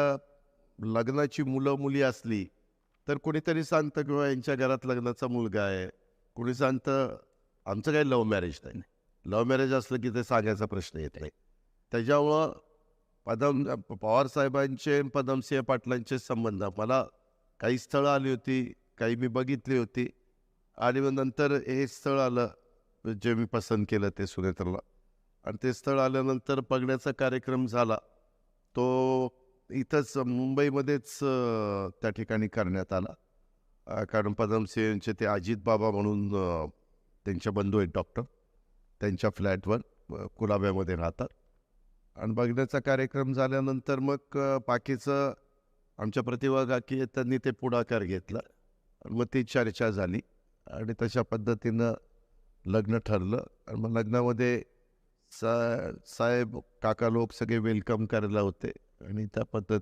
लग्नाची मुलं मुली असली तर कोणीतरी सांगतं किंवा यांच्या घरात लग्नाचा मुलगा आहे. कोणी सांगतं आमचं काही लव्ह मॅरेज नाही. लव्ह मॅरेज असलं की ते सांगायचा प्रश्न येत नाही. त्याच्यामुळं पदम पवारसाहेबांचे आणि पदमसिंह पाटलांचे संबंध. मला काही स्थळं आली होती काही मी बघितली होती. आणि मग नंतर हे स्थळ आलं जे मी पसंत केलं ते सुनेत्रला. आणि ते स्थळ आल्यानंतर बघण्याचा कार्यक्रम झाला. तो इथंच मुंबईमध्येच त्या ठिकाणी करण्यात आला. कारण कारण पदमसिंहचे ते अजित बाबा म्हणून त्यांच्या बंधू आहेत डॉक्टर. त्यांच्या फ्लॅटवर कुलाब्यामध्ये राहतात. आणि बघण्याचा कार्यक्रम झाल्यानंतर मग बाकीचं आमच्या प्रतिभा काकी त्यांनी ते पुढाकार घेतला. मग ती चर्चा झाली. आणि तशा पद्धतीनं लग्न ठरलं. आणि मग लग्नामध्ये सा साहेब काका लोक सगळे वेलकम करायला होते आणि त्या पद्धतीने